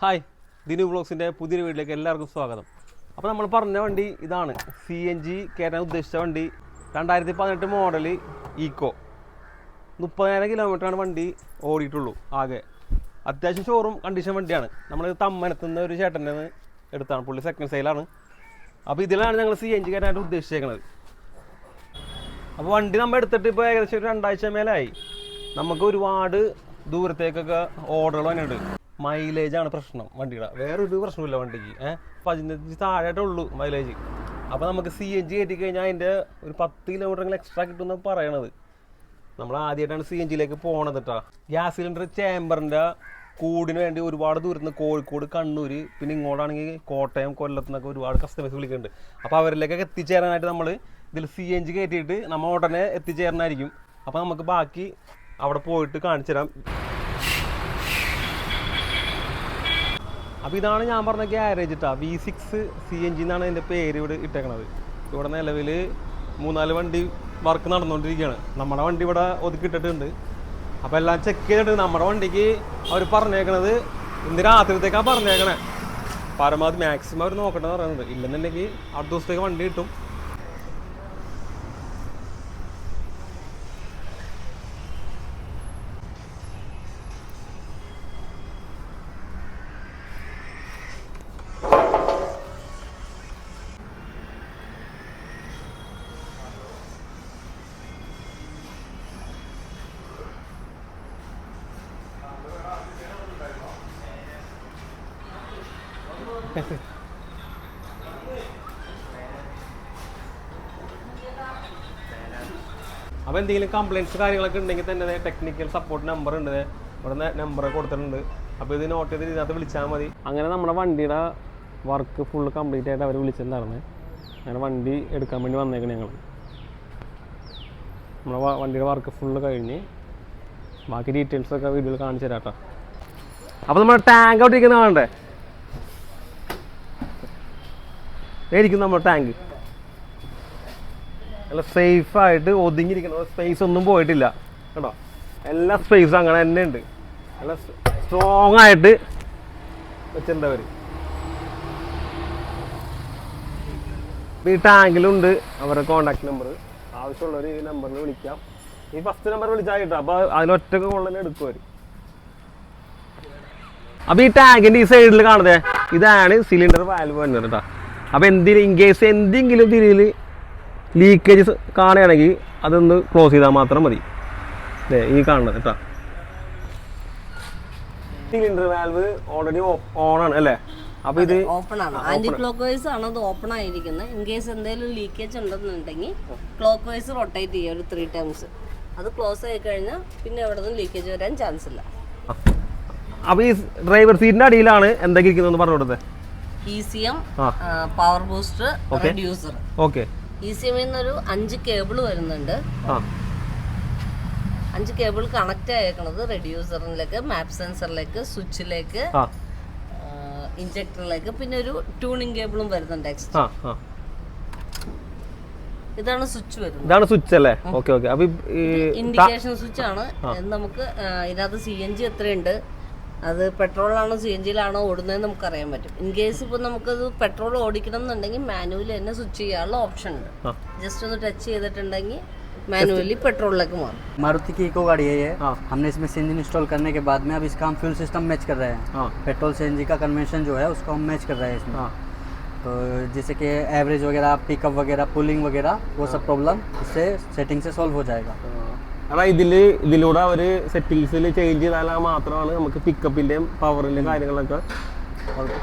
Hi Dinu ബ്ലോഗ്സിന്റെ പുതിയൊരു വീട്ടിലേക്ക് എല്ലാവർക്കും സ്വാഗതം. അപ്പോൾ നമ്മൾ പറഞ്ഞ വണ്ടി ഇതാണ്. സി എൻ ജി കയറ്റാൻ ഉദ്ദേശിച്ച വണ്ടി. രണ്ടായിരത്തി പതിനെട്ട് മോഡൽ ഈക്കോ മുപ്പതിനായിരം കിലോമീറ്ററാണ് വണ്ടി ഓടിയിട്ടുള്ളൂ ആകെ. അത്യാവശ്യം ഷോറും കണ്ടീഷൻ വണ്ടിയാണ്. നമ്മൾ തമ്മനത്തുന്ന ഒരു ചേട്ടന്റെ എടുത്താണ്. പുള്ളി സെക്കൻഡ് സെയിലാണ് അപ്പോൾ ഇതിലാണ് ഞങ്ങൾ സി എൻ ജി കയറ്റാനായിട്ട് ഉദ്ദേശിച്ചേക്കുന്നത് അപ്പോൾ വണ്ടി നമ്മൾ എടുത്തിട്ട് ഇപ്പോൾ ഏകദേശം ഒരു രണ്ടാഴ്ച മേലായി. നമുക്ക് ഒരുപാട് ദൂരത്തേക്കൊക്കെ ഓർഡറുകൾ വന്നിട്ടുണ്ട്. മൈലേജ് ആണ് പ്രശ്നം വണ്ടിയുടെ. വേറൊരു പ്രശ്നമില്ല വണ്ടിക്ക്. ഏഹ് പതിനഞ്ച് താഴെയായിട്ടേ ഉള്ളൂ മൈലേജ് അപ്പോൾ നമുക്ക് സി എൻ ജി കയറ്റി കഴിഞ്ഞാൽ അതിന്റെ ഒരു പത്ത് കിലോമീറ്റർ എക്സ്ട്രാ കിട്ടുമെന്ന് പറയണത്. നമ്മൾ ആദ്യമായിട്ടാണ് സി എൻ ജിയിലേക്ക് പോണത് കേട്ടോ ഗ്യാസ് സിലിണ്ടർ ചേമ്പറിന്റെ കൂടിന് വേണ്ടി ഒരുപാട് ദൂരത്ത് കോഴിക്കോട് കണ്ണൂർ പിന്നെ ഇങ്ങോട്ടാണെങ്കിൽ കോട്ടയം കൊല്ലത്തുനിന്നൊക്കെ ഒരുപാട് കസ്റ്റമേഴ്സ് വിളിക്കുന്നുണ്ട്. അപ്പോൾ അവരിലേക്കൊക്കെ എത്തിച്ചേരാനായിട്ട് നമ്മൾ ഇതിൽ സി എൻ ജി കയറ്റിയിട്ട് നമ്മൾ ഉടനെ എത്തിച്ചേരാനായിരിക്കും അപ്പോൾ നമുക്ക് ബാക്കി അവിടെ പോയിട്ട് കാണിച്ചു തരാം അപ്പോൾ ഇതാണ് ഞാൻ പറഞ്ഞ ഗ്യാരേജ് ഇട്ടാ V six C N G എന്നാണ് അതിന്റെ പേര് ഇവിടെ ഇട്ടേക്കണത്. ഇവിടെ നിലവിൽ മൂന്നാൽ വണ്ടി വർക്ക് നടന്നുകൊണ്ടിരിക്കുകയാണ് നമ്മുടെ വണ്ടി ഇവിടെ ഒതുക്കിയിട്ടിട്ടുണ്ട്. അപ്പോൾ എല്ലാം ചെക്ക് ചെയ്തിട്ട് നമ്മുടെ വണ്ടിക്ക് അവർ പറഞ്ഞേക്കണത് ഇന്ന് രാത്രിത്തേക്കാണ് പറഞ്ഞേക്കണേ. പരമാവധി മാക്സിമം അവർ നോക്കണമെന്ന് പറയുന്നത് ഇല്ലെന്നുണ്ടെങ്കിൽ അടുത്ത ദിവസത്തേക്ക് വണ്ടി കിട്ടും. അപ്പോൾ എന്തെങ്കിലും കംപ്ലൈൻസ് കാര്യങ്ങളൊക്കെ ഉണ്ടെങ്കിൽ തന്നെ ടെക്നിക്കൽ സപ്പോർട്ട് നമ്പർ ഉണ്ട് ദേ. ഇവിടെ നമ്പർ കൊടുത്തിട്ടുണ്ട്. അപ്പോൾ ഇത് നോട്ട് ചെയ്ത് ഇതിനകത്ത് വിളിച്ചാൽ മതി. അങ്ങനെ നമ്മുടെ വണ്ടിയുടെ വർക്ക് ഫുൾ കംപ്ലീറ്റ് ആയിട്ട് അവർ വിളിച്ചിട്ടുണ്ടായിരുന്നേ അങ്ങനെ വണ്ടി എടുക്കാൻ വേണ്ടി വന്നേക്കണേ ഞങ്ങൾ നമ്മുടെ വണ്ടിയുടെ വർക്ക് ഫുൾ കഴിഞ്ഞ് ബാക്കി ഡീറ്റെയിൽസ് ഒക്കെ വീഡിയോയിൽ കാണിച്ചു തരാം കേട്ടോ അപ്പോൾ നമ്മുടെ ടാങ്ക് അവിടെ ഇരിക്കുന്ന കാണണ്ടേ? മേടിക്കും നമ്മുടെ ടാങ്ക് നല്ല സേഫ് ആയിട്ട് ഒതുങ്ങിയിരിക്കണം. സ്പേസ് ഒന്നും പോയിട്ടില്ല. കേട്ടോ എല്ലാ സ്പേസും അങ്ങനെ തന്നെ ഉണ്ട്. നല്ല സ്ട്രോങ് ആയിട്ട് വെച്ചിട്ടുണ്ടവർ ഈ ടാങ്കിലുണ്ട് അവരുടെ കോണ്ടാക്ട് നമ്പർ ആവശ്യമുള്ളവർ ഈ നമ്പറിൽ വിളിക്കാം. ഈ ഫസ്റ്റ് നമ്പർ വിളിച്ചാൽ കിട്ടും. അപ്പോൾ അതിലൊറ്റക്ക് കൊള്ളനെ എടുക്കും അവർ അപ്പോൾ ഈ ടാങ്കിന്റെ ഈ സൈഡിൽ കാണുന്നത്? ഇതാണ് സിലിണ്ടർ വാൽവ് വരുന്നത് കേട്ടോ. അപ്പോൾ എന്തിനും ഇൻ കേസ് എന്തെങ്കിലും തിരിയിൽ ലീക്കേജ് കാണുകയാണെങ്കിൽ അതൊന്ന് ക്ലോസ് ചെയ്താൽ മാത്രം മതി. അതെ ഈ കാണുന്നത് കേട്ടോ. സിലിണ്ടർ വാൽവ് ഓൾറെഡി ഓൺ ആണ് അല്ലേ? അപ്പോൾ ഇത് ഓപ്പൺ ആണ്. ആന്റി ക്ലോക്ക് വൈസ് ആണ് അത് ഓപ്പൺ ആയിരിക്കുന്നത്. ഇൻ കേസ് എന്തെങ്കിലും ലീക്കേജ് ഉണ്ടെന്നുണ്ടെങ്കിൽ ക്ലോക്ക് വൈസ് റൊട്ടേറ്റ് ചെയ്യുക ഒരു ത്രീ ടൈംസ് അത് ക്ലോസ് ആയി കഴിഞ്ഞാൽ പിന്നെ എവിടെ നിന്നും ലീക്കേജ് വരാൻ ചാൻസ് ഇല്ല. അപ്പോൾ ഈ ഡ്രൈവർ സീറ്റിന്റെ അടിയിലാണ് എന്തൊക്കെ ഇരിക്കുന്നതെന്ന് പറഞ്ഞു കൊടുത്തത് ഇ സി എം ആ. പവർ ബൂസ്റ്റർ റെഡ്യൂസർ ഓക്കെ ഇ നിന്നൊരു അഞ്ച് കേബിൾ വരുന്നുണ്ട്. അഞ്ച് കേബിൾ കണക്ട് ആയേക്കുന്നത് റെഡ്യൂസറിലേക്ക് മാപ്പ് സെൻസറിലേക്ക് സ്വിച്ചിലേക്ക് ഇഞ്ചക്ടറിലേക്ക് പിന്നെ ഒരു ട്യൂണിങ് കേബിളും വരുന്നുണ്ട് എക്സ്ട്രാ ഇതാണ് സ്വിച്ച് വരുന്നത്. ഇതാണ് സ്വിച്ച് അല്ലേ? ഓക്കെ ഓക്കെ അപ്പോൾ ഈ ഇൻഡിക്കേഷൻ സ്വിച്ച് ആണ്. നമുക്ക് ഇതിനകത്ത് സി എൻ ജി എത്രയുണ്ട്? അത് പെട്രോളാണോ സി എൻ ജിയിലാണോ ഓടുന്നതെന്ന് നമുക്ക് അറിയാൻ പറ്റും ഇൻ കേസ് ഇപ്പോൾ നമുക്കത് പെട്രോൾ ഓടിക്കണം എന്നുണ്ടെങ്കിൽ മാനുവലി തന്നെ സ്വിച്ച് ചെയ്യാനുള്ള ഓപ്ഷൻ ഉണ്ട് ആ ജസ്റ്റ് ഒന്ന് ടച്ച് ചെയ്തിട്ടുണ്ടെങ്കിൽ മാനുവലി പെട്രോളിലേക്ക് മാറും मारुति की इको गाड़ी है ये हाँ। हमने इसमें सीएनजी इंस्टॉल करने के बाद में अब इसका हम फ्यूल सिस्टम मैच कर रहे हैं हाँ पेट्रोल सीएनजी का कन्वेंशन जो है उसको हम मैच कर रहे हैं इसमें हाँ तो जैसे कि एवरेज वगैरह पिकअप वगैरह पुलिंग वगैरह वो सब प्रॉब्लम इससे सेटिंग से सॉल्व हो जाएगा കാരണം ഇതിൽ ഇതിലൂടെ അവർ സെറ്റിങ്സിൽ ചേഞ്ച് ചെയ്താൽ മാത്രമാണ് നമുക്ക് പിക്കപ്പിൻ്റെയും പവറിൻ്റെയും കാര്യങ്ങളൊക്കെ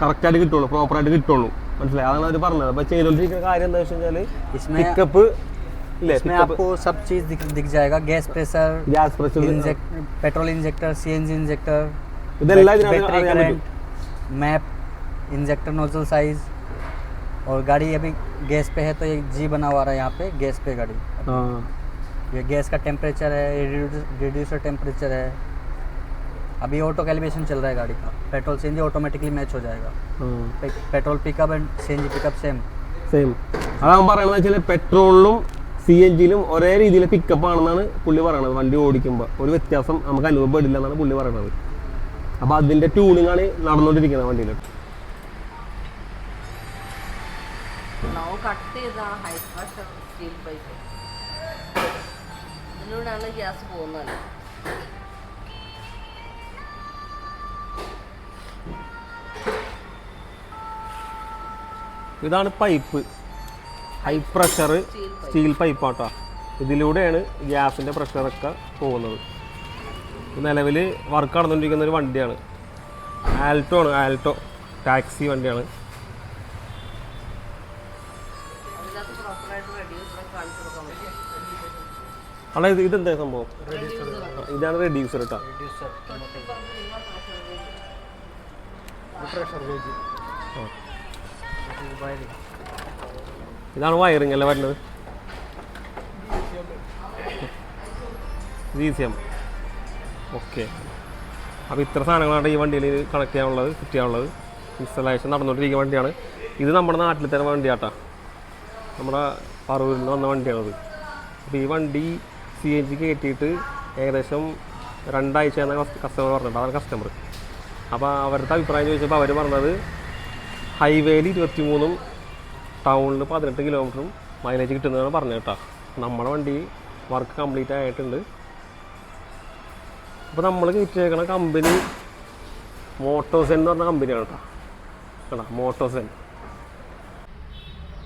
കറക്റ്റായിട്ട് കിട്ടുള്ളൂ പ്രോപ്പറായിട്ട് കിട്ടുള്ളൂ മനസ്സിലായി അതാണ് അവർ പറഞ്ഞത് അപ്പോൾ ചെയ്തുകൊണ്ടിരിക്കുന്ന കാര്യം എന്താ വെച്ച് കഴിഞ്ഞാൽ इसमें പിക്കപ്പ് ഇല്ലേ इसमें आपको सब चीज़ दिख, दिख जाएगा gas pressure gas pressure inject petrol injector CNG injector ഇതെല്ലാം ഇതിനകത്ത് बैटरी അറിയാൻ പറ്റും current map injector nozzle size और गाड़ी अभी गैस पे है तो एक जी बना हुआ रहा है यहाँ पे गैस पे गाड़ी ആ ये गैस का टेम्परेचर है रिड्यूसर टेम्परेचर है अभी ऑटो कैलिब्रेशन चल रहा है गाड़ी का पेट्रोल सीएनजी ऑटोमेटिकली मैच हो जाएगा पे, petrol pickup and CNG pickup same same അതാണ് പറയണത് വെച്ചാൽ പെട്രോളിലും സി എൻ ജിയിലും ഒരേ രീതിയിൽ പിക്കപ്പ് ആണെന്നാണ് പുള്ളി പറയണത് വണ്ടി ഓടിക്കുമ്പോൾ ഒരു വ്യത്യാസം നമുക്ക് അനുഭവപ്പെടില്ല എന്നാണ് പുള്ളി പറയണത് അപ്പോൾ അതിൻ്റെ ട്യൂണിംഗ് ആണ് നടന്നുകൊണ്ടിരിക്കുന്നത് വണ്ടിയിൽ നമ്മൾ കട്ട് ചെയ്താണ് ഹൈ പ്രഷർ സ്റ്റീൽ പൈപ്പ് ഇതിലൂടെയാണ് ഗ്യാസ് പോകുന്നത്. ഇതാണ് പൈപ്പ്. ഹൈ പ്രഷർ സ്റ്റീൽ പൈപ്പാട്ടോ ഇതിലൂടെയാണ് ഗ്യാസിന്റെ പ്രഷറൊക്കെ പോകുന്നത്. നിലവിൽ വർക്ക് നടന്നുകൊണ്ടിരിക്കുന്ന ഒരു വണ്ടിയാണ്. ആൽട്ടോ ആണ് ആൽട്ടോ ടാക്സി വണ്ടിയാണ്. അല്ല ഇത് ഇതെന്താ സംഭവം? ഇതാണ് റെഡ്യൂസർ കേട്ടോ ഇതാണ് വയറിങ് അല്ലേ വരുന്നത്? ഓക്കെ അപ്പം ഇത്ര സാധനങ്ങളാണ് ഈ വണ്ടിയിൽ കണക്ട് ചെയ്യാനുള്ളത് ഫിറ്റ് ചെയ്യാനുള്ളത്. ഇൻസ്റ്റലേഷൻ നടന്നുകൊണ്ടിരിക്കുന്ന വണ്ടിയാണ്. ഇത് നമ്മുടെ നാട്ടിൽ തന്നെ വണ്ടിയാട്ടാ. നമ്മുടെ പറവൂരിൽ നിന്ന് വന്ന വണ്ടിയാണത്. അപ്പോൾ ഈ വണ്ടി സി എൻ ജിക്ക് കയറ്റിയിട്ട് ഏകദേശം രണ്ടാഴ്ച എന്ന കസ്റ്റമർ പറഞ്ഞത് അതാണ് കസ്റ്റമർ അപ്പോൾ അവരുടെ അഭിപ്രായം ചോദിച്ചപ്പോൾ അവർ പറഞ്ഞത് ഹൈവേയിൽ ഇരുപത്തി മൂന്നും ടൗണിൽ പതിനെട്ട് കിലോമീറ്ററും മൈലേജ് കിട്ടുന്നതാണ് പറഞ്ഞത് കേട്ടോ. നമ്മുടെ വണ്ടി വർക്ക് കംപ്ലീറ്റ് ആയിട്ടുണ്ട്. അപ്പോൾ നമ്മൾ കയറ്റിയേക്കണ കമ്പനി മോട്ടോസെൻ എന്ന് പറഞ്ഞ കമ്പനിയാണ് കേട്ടോ. കേട്ടോ മോട്ടോസെൻ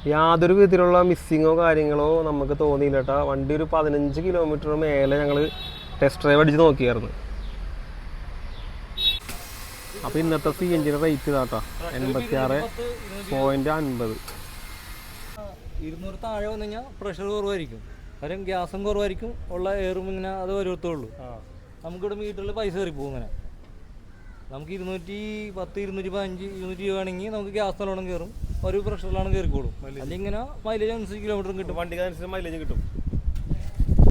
യാതൊരു വിധത്തിലുള്ള മിസ്സിങ്ങോ കാര്യങ്ങളോ നമുക്ക് തോന്നിയില്ല കേട്ടോ വണ്ടി ഒരു പതിനഞ്ച് കിലോമീറ്റർ മേലെ ഞങ്ങൾ ടെസ്റ്റ് ഡ്രൈവ് അടിച്ച് നോക്കിയായിരുന്നു. അപ്പോൾ ഇന്നത്തെ സി എഞ്ചിന്റെ റേറ്റ് ഇതാട്ടോ. എൺപത്തി ആറ് പോയിന്റ് അൻപത്. ഇരുന്നൂറ് താഴെ വന്നു കഴിഞ്ഞാൽ പ്രഷർ കുറവായിരിക്കും. കാര്യം ഗ്യാസും കുറവായിരിക്കും. ഉള്ള എയറും ഇങ്ങനെ അത് വരുത്തുള്ളൂ നമുക്കിവിടെ മീറ്ററിൽ പൈസ കയറി പോകും ഇങ്ങനെ. നമുക്ക് ഇരുന്നൂറ്റി പത്ത് ഇരുന്നൂറ്റി പതിനഞ്ച് ഇരുന്നൂറ്റി രൂപയാണെങ്കിൽ നമുക്ക് ഗ്യാസ് നല്ലോണം കയറും. ഒരു പ്രഷറിലാണ് കയറിക്കോളും. അല്ലെങ്കിൽ ഇങ്ങനെ മൈലേജ് അനുസരിച്ച് കിലോമീറ്ററും കിട്ടും. വണ്ടിക്ക് അനുസരിച്ച് മൈലേജ് കിട്ടും.